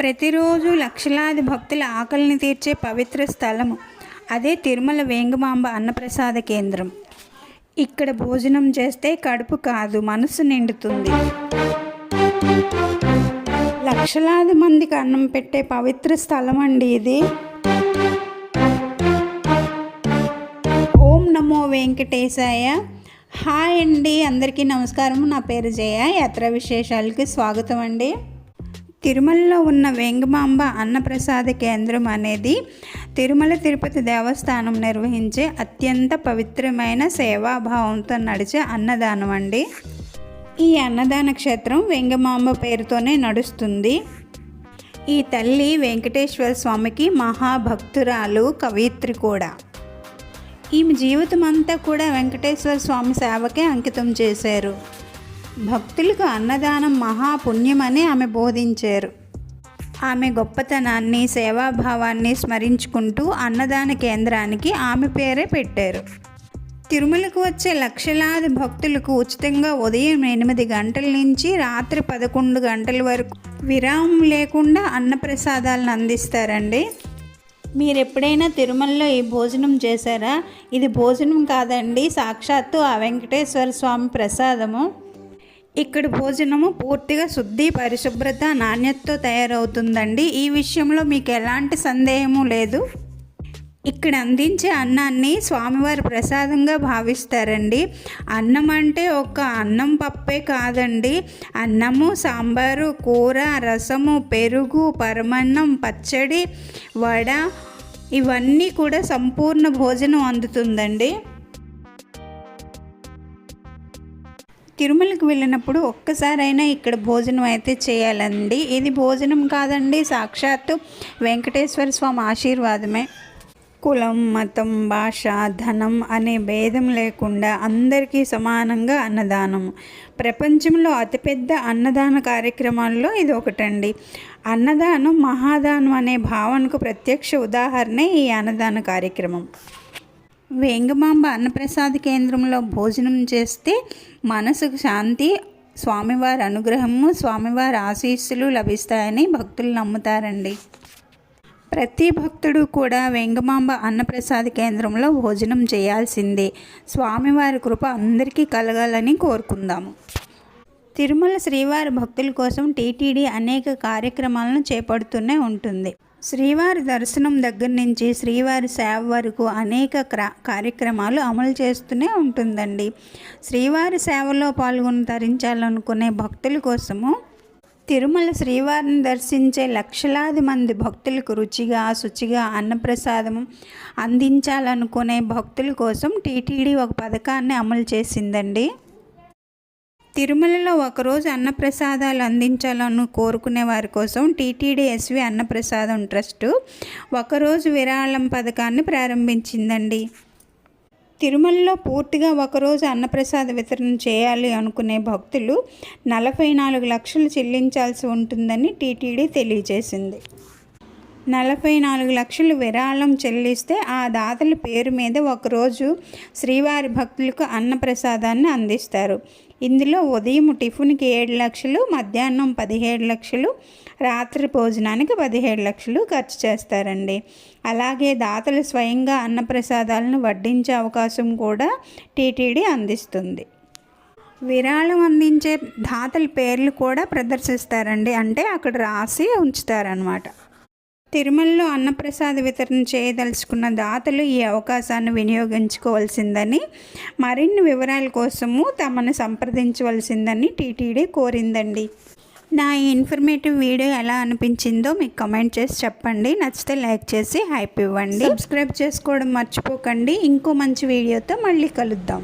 ప్రతిరోజు లక్షలాది భక్తుల ఆకలిని తీర్చే పవిత్ర స్థలము. అదే తిరుమల వేంగమాంబ అన్నప్రసాద కేంద్రం. ఇక్కడ భోజనం చేస్తే కడుపు కాదు మనసు నిండుతుంది. లక్షలాది మందికి అన్నం పెట్టే పవిత్ర స్థలం అండి ఇది. ఓం నమో వెంకటేశాయ. హాయ్ అండి అందరికీ నమస్కారం నా పేరు జయ. యాత్ర విశేషాలకి స్వాగతం అండి తిరుమలలో ఉన్న వెంగమాంబ అన్నప్రసాద కేంద్రం అనేది తిరుమల తిరుపతి దేవస్థానం నిర్వహించే అత్యంత పవిత్రమైన సేవాభావంతో నడిచే అన్నదానం అండి. ఈ అన్నదాన క్షేత్రం వెంగమాంబ పేరుతోనే నడుస్తుంది. ఈ తల్లి వెంకటేశ్వర స్వామికి మహాభక్తురాలు కవయిత్రి కూడా. ఈమె జీవితం అంతా కూడా వెంకటేశ్వర స్వామి సేవకే అంకితం చేశారు. భక్తులకు అన్నదానం మహాపుణ్యమని ఆమె బోధించారు. ఆమె గొప్పతనాన్ని సేవాభావాన్ని స్మరించుకుంటూ అన్నదాన కేంద్రానికి ఆమె పేరే పెట్టారు. తిరుమలకు వచ్చే లక్షలాది భక్తులకు ఉచితంగా ఉదయం ఎనిమిది గంటల నుంచి రాత్రి పదకొండు గంటల వరకు విరామం లేకుండా అన్నప్రసాదాలను అందిస్తారండి. మీరు ఎప్పుడైనా తిరుమలలో ఈ భోజనం చేశారా? ఇది భోజనం కాదండి సాక్షాత్తు ఆ వెంకటేశ్వర స్వామి ప్రసాదము. ఇక్కడ భోజనము పూర్తిగా శుద్ధి పరిశుభ్రత నాణ్యతతో తయారవుతుందండి. ఈ విషయంలో మీకు ఎలాంటి సందేహము లేదు. ఇక్కడ అందించే అన్నాన్ని స్వామివారి ప్రసాదంగా భావిస్తారండి. అన్నం అంటే ఒక అన్నం పప్పే కాదండి. అన్నము సాంబారు కూర రసము పెరుగు పరమన్నం పచ్చడి వడ ఇవన్నీ కూడా సంపూర్ణ భోజనం అందుతుందండి. తిరుమలకు వెళ్ళినప్పుడు ఒక్కసారైనా ఇక్కడ భోజనం అయితే చేయాలండి. ఇది భోజనం కాదండి సాక్షాత్తు వెంకటేశ్వర స్వామి ఆశీర్వాదమే. కులం మతం భాష ధనం అనే భేదం లేకుండా అందరికీ సమానంగా అన్నదానం. ప్రపంచంలో అతిపెద్ద అన్నదాన కార్యక్రమాల్లో ఇది ఒకటండి. అన్నదానం మహాదానం అనే భావనకు ప్రత్యక్ష ఉదాహరణే ఈ అన్నదాన కార్యక్రమం. వేంగమాంబ అన్నప్రసాద కేంద్రంలో భోజనం చేస్తే మనసుకు శాంతి స్వామివారి అనుగ్రహము స్వామివారి ఆశీస్సులు లభిస్తాయని భక్తులు నమ్ముతారండి. ప్రతి భక్తుడు కూడా వెంగమాంబ అన్నప్రసాద కేంద్రంలో భోజనం చేయాల్సిందే. స్వామివారి కృప అందరికీ కలగాలని కోరుకుందాము. తిరుమల శ్రీవారి భక్తుల కోసం టీటీడీ అనేక కార్యక్రమాలను చేపడుతూనే ఉంటుంది. శ్రీవారి దర్శనం దగ్గర నుంచి శ్రీవారి సేవ వరకు అనేక కార్యక్రమాలు అమలు చేస్తూనే ఉంటుందండి. శ్రీవారి సేవలో పాల్గొని తరించాలనుకునే భక్తుల కోసము తిరుమల శ్రీవారిని దర్శించే లక్షలాది మంది భక్తులకు రుచిగా శుచిగా అన్నప్రసాదం అందించాలనుకునే భక్తుల కోసం టీటీడీ ఒక పథకాన్ని అమలు చేసిందండి. తిరుమలలో ఒకరోజు అన్నప్రసాదాలు అందించాలని కోరుకునే వారి కోసం టీటీడీ ఎస్వి అన్నప్రసాదం ట్రస్టు ఒకరోజు విరాళం పథకాన్ని ప్రారంభించిందండి. తిరుమలలో పూర్తిగా ఒకరోజు అన్నప్రసాద వితరణ చేయాలి అనుకునే భక్తులు నలభై నాలుగు లక్షలు చెల్లించాల్సి ఉంటుందని టీటీడీ తెలియజేసింది. నలభై నాలుగు లక్షలు విరాళం చెల్లిస్తే ఆ దాతల పేరు మీద ఒకరోజు శ్రీవారి భక్తులకు అన్నప్రసాదాన్ని అందిస్తారు. ఇందులో ఉదయం టిఫిన్కి ఏడు లక్షలు మధ్యాహ్నం పదిహేడు లక్షలు రాత్రి భోజనానికి పదిహేడు లక్షలు ఖర్చు చేస్తారండి. అలాగే దాతలు స్వయంగా అన్నప్రసాదాలను వడ్డించే అవకాశం కూడా టీటీడీ అందిస్తుంది. విరాళం అందించే దాతల పేర్లు కూడా ప్రదర్శిస్తారండి. అంటే అక్కడ రాసి ఉంచుతారనమాట తిరుమలలో అన్నప్రసాద వితరణ చేయదలుచుకున్న దాతలు ఈ అవకాశాన్ని వినియోగించుకోవాల్సిందని మరిన్ని వివరాల కోసము తమను సంప్రదించవలసిందని టీటీడీ కోరిందండి. నా ఈ ఇన్ఫర్మేటివ్ వీడియో ఎలా అనిపించిందో మీకు కమెంట్ చేసి చెప్పండి. నచ్చితే లైక్ చేసి హైప్ ఇవ్వండి. సబ్స్క్రైబ్ చేసుకోవడం మర్చిపోకండి. ఇంకో మంచి వీడియోతో మళ్ళీ కలుద్దాం.